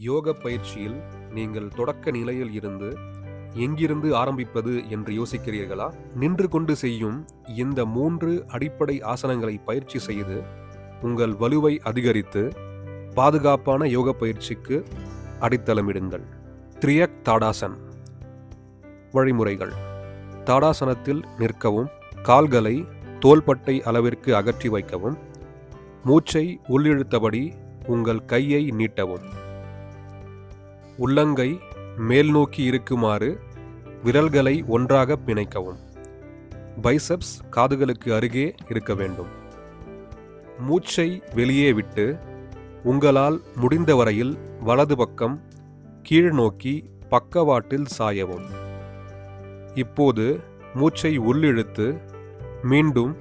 யோக பயிற்சியில் நீங்கள் தொடக்க நிலையில் இருந்து எங்கிருந்து ஆரம்பிப்பது என்று யோசிக்கிறீர்களா? நின்று கொண்டு செய்யும் இந்த மூன்று அடிப்படை ஆசனங்களை பயிற்சி செய்து உங்கள் வலுவை அதிகரித்து பாதுகாப்பான யோக பயிற்சிக்கு அடித்தளமிடுங்கள். த்ரியக் தாடாசன். வழிமுறைகள். தாடாசனத்தில் நிற்கவும் கால்களை தோள்பட்டை அளவிற்கு அகற்றி வைக்கவும் மூச்சை உள்ளிழுத்தபடி உங்கள் கையை நீட்டவும். உள்ளங்கை மேல் நோக்கி இருக்குமாறு விரல்களை ஒன்றாக பிணைக்கவும். பைசப்ஸ் காதுகளுக்கு அருகே இருக்க வேண்டும். மூச்சை வெளியே விட்டு உங்களால் முடிந்த வரையில் வலது பக்கம் கீழ் நோக்கி பக்கவாட்டில் சாயவும். இப்போது மூச்சை உள்ளிழுத்து மீண்டும்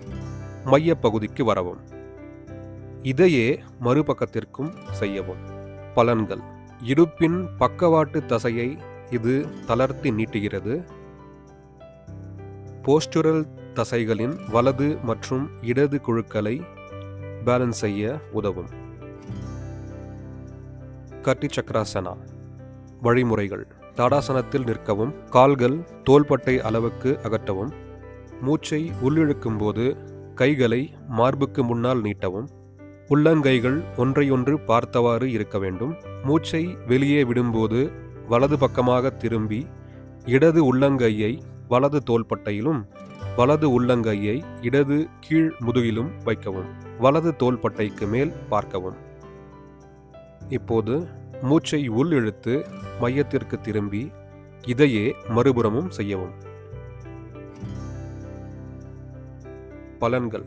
மையப்பகுதிக்கு வரவும். இதையே மறுபக்கத்திற்கும் செய்யவும். பலன்கள். இடுப்பின் பக்கவாட்டு தசையை இது தளர்த்தி நீட்டுகிறது. போஸ்டுரல் தசைகளின் வலது மற்றும் இடது குழுக்களை பேலன்ஸ் செய்ய உதவும். கட்டி சக்கராசனா வழிமுறைகள். தாடாசனத்தில் நிற்கவும் கால்கள் தோள்பட்டை அளவுக்கு அகற்றவும். மூச்சை உள்ளிழுக்கும் போது கைகளை மார்புக்கு முன்னால் நீட்டவும். உள்ளங்கைகள் ஒன்றையொன்று பார்த்தவாறு இருக்க வேண்டும். மூச்சை வெளியே விடும்போது வலது பக்கமாக திரும்பி இடது உள்ளங்கையை வலது தோள்பட்டையிலும் வலது உள்ளங்கையை இடது கீழ் முதுகிலும் வைக்கவும் வலது தோள்பட்டைக்கு மேல் பார்க்கவும். இப்போது மூச்சை உள் இழுத்து மையத்திற்கு திரும்பி இதையே மறுபுறமும் செய்யவும். பலன்கள்.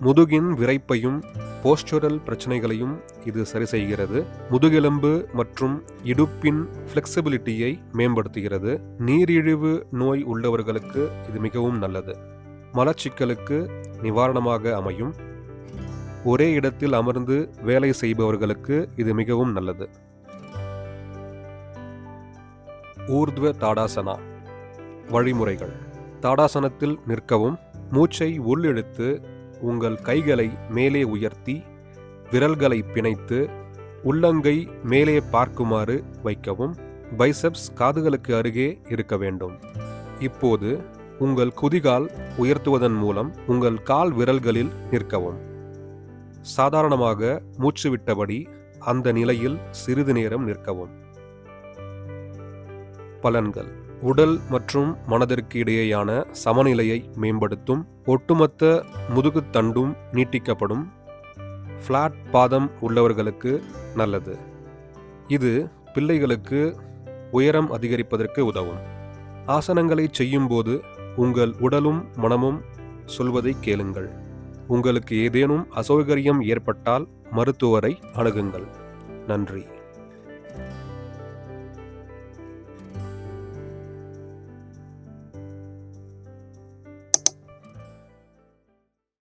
முதுகின் விரைப்பையும் போஸ்டுரல் பிரச்சனைகளையும் இது சரி செய்கிறது. முதுகெலும்பு மற்றும் இடுப்பின் ஃப்ளெக்சிபிலிட்டியை மேம்படுத்துகிறது. நீரிழிவு நோய் உள்ளவர்களுக்கு இது மிகவும் நல்லது. மலச்சிக்கலுக்கு நிவாரணமாக அமையும். ஒரே இடத்தில் அமர்ந்து வேலை செய்பவர்களுக்கு இது மிகவும் நல்லது. ஊர்த்வ தாடாசனா. வழிமுறைகள். தாடாசனத்தில் நிற்கவும் மூச்சை உள்ளிழுத்து உங்கள் கைகளை மேலே உயர்த்தி விரல்களை பிணைத்து உள்ளங்கை மேலே பார்க்குமாறு வைக்கவும் பைசப்ஸ் காதுகளுக்கு அருகே இருக்க வேண்டும். இப்போது உங்கள் குதிகால் உயர்த்துவதன் மூலம் உங்கள் கால் விரல்களில் நிற்கவும். சாதாரணமாக மூச்சுவிட்டபடி அந்த நிலையில் சிறிது நேரம் நிற்கவும். பலன்கள். உடல் மற்றும் மனதிற்கு இடையேயான சமநிலையை மேம்படுத்தும் ஒட்டுமொத்த முதுகுத்தண்டும் நீட்டிக்கப்படும் ஃப்ளாட் பாதம் உள்ளவர்களுக்கு நல்லது. இது பிள்ளைகளுக்கு உயரம் அதிகரிப்பதற்கு உதவும். ஆசனங்களை செய்யும்போது உங்கள் உடலும் மனமும் சொல்வதை கேளுங்கள். உங்களுக்கு ஏதேனும் அசௌகரியம் ஏற்பட்டால் மருத்துவரை அணுகுங்கள். நன்றி.